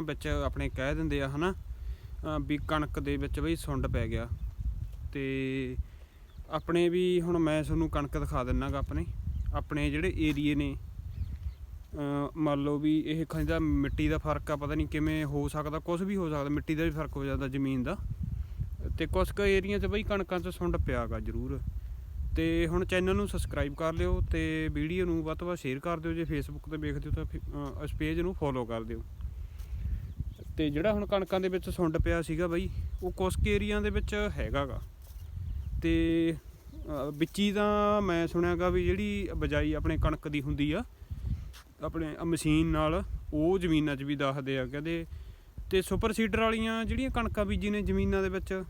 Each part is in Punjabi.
ਤਾਂ ਵਿੱਚ ਆਪਣੇ ਕਹਿ ਦਿੰਦੇ ਆ ਹਨਾ, ਅਹ ਵੀ ਕਣਕ ਦੇ ਵਿੱਚ ਬਈ ਸੁੰਡ ਪੈ ਗਿਆ। ਤੇ ਆਪਣੇ ਵੀ ਹੁਣ ਮੈਂ ਤੁਹਾਨੂੰ ਕਣਕ ਦਿਖਾ ਦਿੰਨਾਗਾ ਆਪਣੇ ਆਪਣੇ ਜਿਹੜੇ ਏਰੀਏ ਨੇ ਮੰਨ ਲਓ ਵੀ ਇਹ ਖੰਦਾ ਮਿੱਟੀ ਦਾ ਫ਼ਰਕ ਆ, ਪਤਾ ਨਹੀਂ ਕਿਵੇਂ ਹੋ ਸਕਦਾ ਕੁਝ ਵੀ ਹੋ ਸਕਦਾ, ਮਿੱਟੀ ਦਾ ਵੀ ਫ਼ਰਕ ਹੋ ਜਾਂਦਾ ਜ਼ਮੀਨ ਦਾ। ਤੇ ਕੁਝ ਕੁ ਏਰੀਆ 'ਚ ਬਈ ਕਣਕਾਂ 'ਚ ਸੁੰਡ ਪਿਆਗਾ ਜ਼ਰੂਰ। ਤੇ ਹੁਣ ਚੈਨਲ ਨੂੰ ਸਬਸਕ੍ਰਾਈਬ ਕਰ ਲਿਓ ਤੇ ਵੀਡੀਓ ਨੂੰ ਵੱਧ ਤੋਂ ਵੱਧ ਸ਼ੇਅਰ ਕਰ ਦਿਓ, ਜੇ ਫੇਸਬੁੱਕ ਤੇ ਵੇਖਦੇ ਹੋ ਤਾਂ ਫੇ- ਇਸ ਪੇਜ ਨੂੰ ਫੋਲੋ ਕਰ ਦਿਓ। ਤੇ ਜਿਹੜਾ ਹੁਣ ਕਣਕਾਂ ਦੇ ਵਿੱਚ ਸੁੰਡ ਪਿਆ ਸੀਗਾ ਬਾਈ, ਉਹ ਕੁਸ਼ਕ ਏਰੀਆ ਦੇ ਵਿੱਚ ਹੈਗਾਗਾ। ਤੇ ਅਹ ਵਿੱਚੀ ਤਾਂ ਮੈਂ ਸੁਣਿਆਗਾ ਵੀ ਜਿਹੜੀ ਬਜਾਈ ਆਪਣੇ ਕਣਕ ਦੀ ਹੁੰਦੀ ਆ, ਆਪਣੇ ਮਸ਼ੀਨ ਨਾਲ, ਉਹ ਜ਼ਮੀਨਾਂ 'ਚ ਵੀ ਦੱਸਦੇ ਆ, ਕਹਿੰਦੇ ਤੇ ਸੁਪਰ ਸੀਡਰ ਵਾਲੀਆਂ ਜਿਹੜੀਆਂ ਕਣਕਾਂ ਬੀਜੀ ਨੇ ਜ਼ਮੀਨਾਂ ਦੇ ਵਿੱਚ,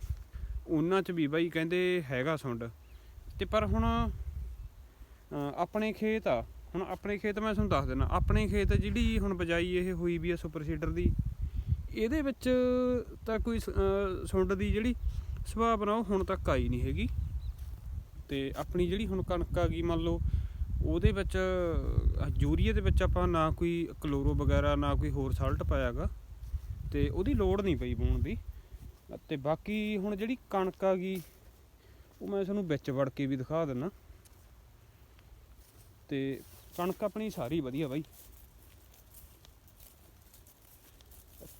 ਉਹਨਾਂ 'ਚ ਵੀ ਬਾਈ ਕਹਿੰਦੇ ਹੈਗਾ ਸੁੰਡ। ਤੇ ਪਰ ਹੁਣ ਆਪਣੇ ਖੇਤ ਆ, ਹੁਣ ਆਪਣੇ ਖੇਤ ਮੈਂ ਤੁਹਾਨੂੰ ਦੱਸ ਦਿੰਦਾ ਆਪਣੇ ਖੇਤ ਜਿਹੜੀ ਹੁਣ ਬਜਾਈ ਇਹ ਹੋਈ ਵੀ ਆ ਸੁਪਰ ਸੀਡਰ ਦੀ ਇਹਦੇ ਵਿੱਚ ਤਾਂ ਕੋਈ ਸ- ਸੁੰਡ ਦੀ ਜਿਹੜੀ ਸੁਭਾਵਨਾ ਉਹ ਹੁਣ ਤੱਕ ਆਈ ਨਹੀਂ ਹੈਗੀ। ਤੇ ਆਪਣੀ ਜਿਹੜੀ ਹੁਣ ਕਣਕ ਆ ਗਈ ਮੰਨ ਲਓ ਉਹਦੇ ਵਿੱਚ ਅਹ, ਯੂਰੀਏ ਦੇ ਵਿੱਚ ਆਪਾਂ ਨਾ ਕੋਈ ਕਲੋਰੋ ਵਗੈਰਾ ਨਾ ਕੋਈ ਹੋਰ ਸਾਲਟ ਪਾਇਆਗਾ ਤੇ ਉਹਦੀ ਲੋੜ ਨਹੀਂ ਪਈ ਪਾਉਣ ਦੀ। ਤੇ ਬਾਕੀ ਹੁਣ ਜਿਹੜੀ ਕਣਕ ਆ ਗਈ ਉਹ ਮੈਂ ਤੁਹਾਨੂੰ ਵਿੱਚ ਵੜ ਕੇ ਵੀ ਦਿਖਾ ਦਿੰਨਾ। ਤੇ ਕਣਕ ਆਪਣੀ ਸਾਰੀ ਵਧੀਆ ਬਾਈ।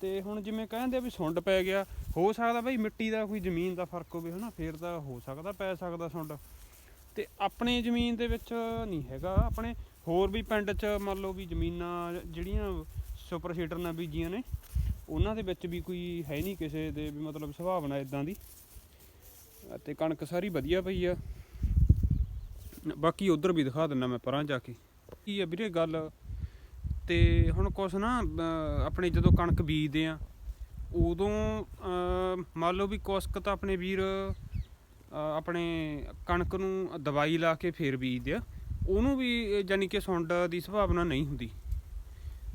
ਤੇ ਹੁਣ ਜਿਵੇਂ ਕਹਿੰਦੇ ਵੀ ਸੁੰਡ ਪੈ ਗਿਆ, ਹੋ ਸਕਦਾ ਬਾਈ ਮਿੱਟੀ ਦਾ ਕੋਈ ਜ਼ਮੀਨ ਦਾ ਫ਼ਰਕ ਹੋਵੇ ਹਨਾ, ਫੇਰ ਤਾਂ ਹੋ ਸਕਦਾ, ਪੈ ਸਕਦਾ ਸੁੰਡ। ਤੇ ਆਪਣੇ ਜ਼ਮੀਨ ਦੇ ਵਿੱਚ ਨਹੀਂ ਹੈਗਾ, ਆਪਣੇ ਹੋਰ ਵੀ ਪਿੰਡ 'ਚ ਮੰਨ ਲਓ ਵੀ ਜ਼ਮੀਨਾਂ ਜਿਹੜੀਆਂ ਸੁਪਰ ਸੀਡਰ ਨਾਲ ਬੀਜੀਆਂ ਨੇ, ਉਹਨਾਂ ਦੇ ਵਿੱਚ ਵੀ ਕੋਈ ਹੈ ਨਹੀਂ ਕਿਸੇ ਦੇ ਵੀ ਮਤਲਬ ਸੁਭਾਵਨਾ ਇਦਾਂ ਦੀ। ਤੇ ਕਣਕ ਸਾਰੀ ਵਧੀਆ ਪਈ ਆ। ਬਾਕੀ ਉਧਰ ਵੀ ਦਿਖਾ ਦਿੰਦਾ ਮੈਂ ਪਰਾਂ ਜਾ ਕੇ। ਕੀ ਆ ਵੀਰੇ ਗੱਲ? ਤੇ ਹੁਣ ਕੁਛ ਨਾ ਆਪਣੇ ਜਦੋਂ ਕਣਕ ਬੀਜਦੇ ਆ, ਉਦੋਂ ਮੰਨ ਲਓ ਵੀ ਕੁਸ਼ਕ ਤਾਂ ਆਪਣੇ ਵੀਰ ਆਪਣੇ ਕਣਕ ਨੂੰ ਦਵਾਈ ਲਾ ਕੇ ਫੇਰ ਬੀਜਦੇ ਆ, ਉਹਨੂੰ ਵੀ ਜਾਨੀ ਕਿ ਸੁੰਡ ਦੀ ਸੰਭਾਵਨਾ ਨਹੀਂ ਹੁੰਦੀ।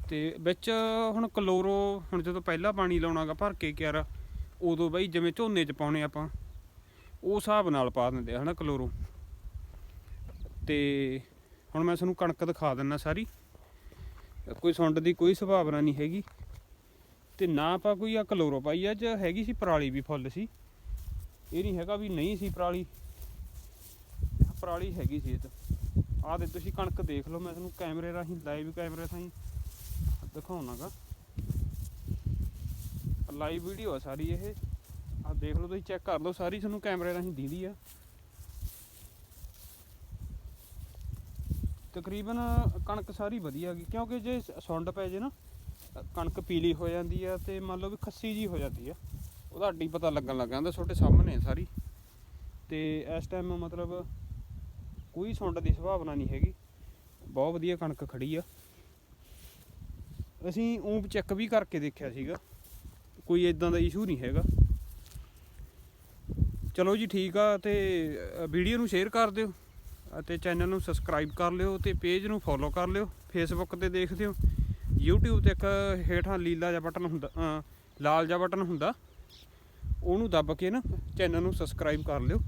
ਤੇ ਵਿੱਚ ਹੁਣ ਕਲੋਰੋ, ਹੁਣ ਜਦੋਂ ਪਹਿਲਾ ਪਾਣੀ ਲਾਉਣਾਗਾ ਭਰ ਕੇ ਕਿਆਰਾ, ਉਦੋਂ ਬਈ ਜਿਵੇਂ ਝੋਨੇ 'ਚ ਪਾਉਣੇ ਆਪਾਂ, ਉਹ ਹਿਸਾਬ ਨਾਲ ਪਾ ਦਿੰਦੇ ਆ ਹਨਾ ਕਲੋਰੋ। ਤੇ ਹੁਣ ਮੈਂ ਤੁਹਾਨੂੰ ਕਣਕ ਦਿਖਾ ਦਿੰਨਾ ਸਾਰੀ। ਕੋਈ ਸੁੰਡ ਦੀ ਕੋਈ ਸੰਭਾਵਨਾ ਨਹੀਂ ਹੈਗੀ। ਤੇ ਨਾ ਆਪਾਂ ਕੋਈ ਆ ਕਲੋਰੋ ਪਾਈ ਆ, ਅੱਜ ਹੈਗੀ ਸੀ ਪਰਾਲੀ ਵੀ ਫੁੱਲ ਸੀ। ਇਹ ਨਹੀਂ ਹੈਗਾ ਵੀ ਨਹੀਂ ਸੀ ਪਰਾਲੀ। ਪਰਾਲੀ ਹੈਗੀ ਸੀ ਇਹ ਤਾਂ। ਆਹ ਦੇ ਤੁਸੀਂ ਕਣਕ ਦੇਖ ਲਓ, ਮੈਂ ਤੁਹਾਨੂੰ ਕੈਮਰੇ ਰਾਹੀਂ, ਲਾਈਵ ਕੈਮਰੇ ਰਾਹੀਂ ਦਿਖਾਉਣਾਗਾ। ਲਾਈਵ ਵੀਡੀਓ ਆ ਸਾਰੀ ਇਹ। ਆਹ ਦੇਖ ਲਓ ਤੁਸੀਂ, ਚੈੱਕ ਕਰ ਲਓ, ਸਾਰੀ ਤੁਹਾਨੂੰ ਕੈਮਰੇ ਰਾਹੀਂ ਦੀਦੀ ਆ। ਤਕਰੀਬਨ ਕਣਕ ਸਾਰੀ ਵਧੀਆ ਗਈ, ਕਿਉਂਕਿ ਜੇ ਸੁੰਡ ਪੈ ਜੇ ਨਾ ਕਣਕ ਪੀਲੀ ਹੋ ਜਾਂਦੀ ਆ ਤੇ ਮੰਨ ਲਓ ਵੀ ਖੱਸੀ ਜੀ ਹੋ ਜਾਂਦੀ ਆ, ਉਹਦਾ ਅੱਡੀ ਪਤਾ ਲੱਗਣ ਲੱਗ ਜਾਂਦਾ ਤੁਹਾਡੇ ਸਾਹਮਣੇ ਸਾਰੀ। ਤੇ ਇਸ ਟਾਈਮ ਮਤਲਬ ਕੋਈ ਸੁੰਡ ਦੀ ਸੰਭਾਵਨਾ ਨਹੀਂ ਹੈਗੀ, ਬਹੁਤ ਵਧੀਆ ਕਣਕ ਖੜੀ ਆ। ਅਸੀਂ ਉਹ ਚੈੱਕ ਵੀ ਕਰਕੇ ਦੇਖਿਆ ਸੀਗਾ, ਕੋਈ ਇਦਾਂ ਦਾ ਇਸ਼ੂ ਨਹੀਂ ਹੈਗਾ। ਚਲੋ ਜੀ ਠੀਕ ਆ ਤੇ ਵੀਡੀਓ ਨੂੰ ਸ਼ੇਅਰ ਕਰ ਦਿਓ। ਅਤੇ ਚੈਨਲ ਨੂੰ ਸਬਸਕ੍ਰਾਈਬ ਕਰ ਲਿਓ ਤੇ ਪੇਜ ਨੂੰ ਫੋਲੋ ਕਰ ਲਿਓ ਫੇਸਬੁੱਕ ਤੇ ਦੇਖਦੇ ਹੋ YouTube ਤੇ ਇੱਕ ਹੇਠਾਂ ਲੀਲਾ ਜਿਹਾ ਬਟਨ ਹੁੰਦਾ ਲਾਲ ਜਿਹਾ ਬਟਨ ਹੁੰਦਾ, ਉਹਨੂੰ ਦੱਬ ਕੇ ਨਾ ਚੈਨਲ ਨੂੰ ਸਬਸਕ੍ਰਾਈਬ ਕਰ ਲਿਓ।